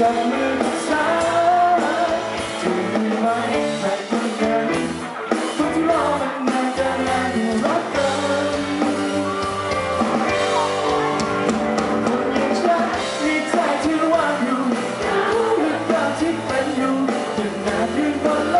มือกับฉันจะมีไหมใครคนนั้นคนที่รอมันนานจะนานที่รักกันคนอย่างฉันมีใจที่ว่างอยู่รู้เรื่องราวที่เป็นอยู่จะนานยืนบนโลก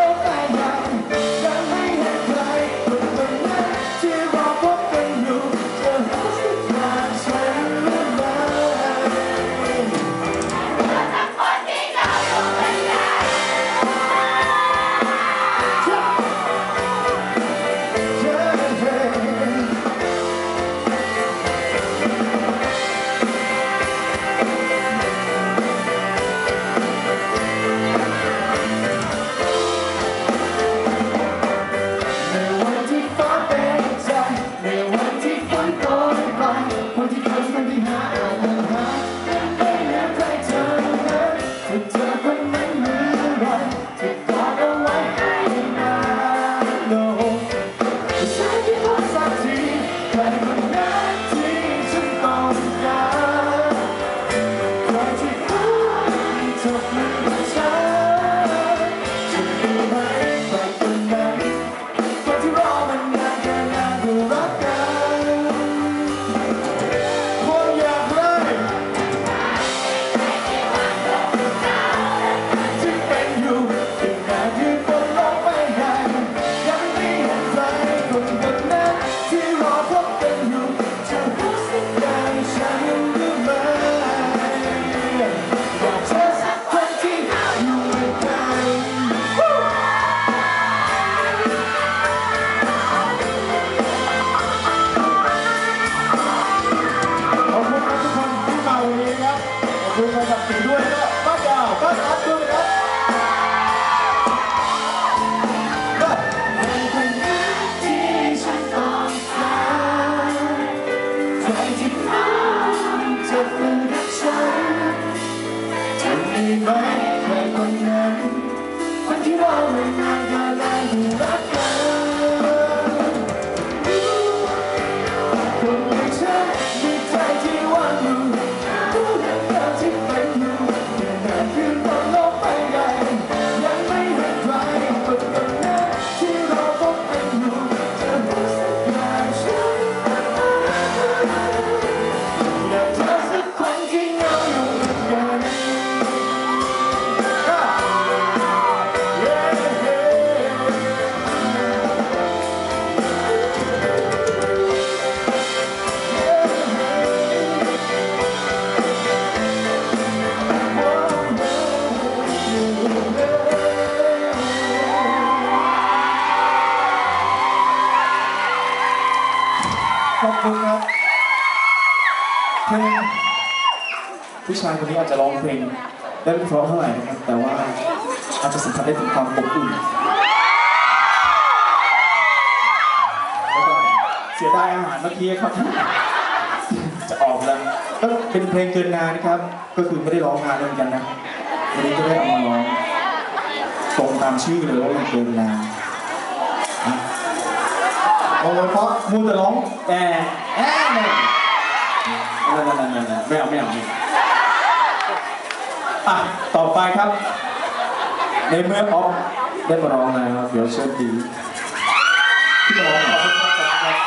ใคร ผู้ชายคนนี้อาจจะร้องเพลงได้ไม่เพราะเท่าไหร่นะครับ แต่ว่าอาจจะสัมผัสได้ถึงความอบอุ่นเสียดายอาหารเมื่อกี้ครับ จะออกแล้วก็เป็นเพลงเกินนานนะครับ ก็คือไม่ได้ร้องนาด้วเหมือนกันนะ วันนี้ก็ได้เอามาร้องตรงตามชื่อเลยว่ามันเกินนานโอ้ยเพราะมูแต่ร้องแอะแอน ยนั่นนั่นนั่นนั่ไม่เอาไม่เอาไม่อะต่อไปครับ ในเมื่อออฟได้มาร้องแล้วเดี๋ยวเชิญดีที่มาร้อง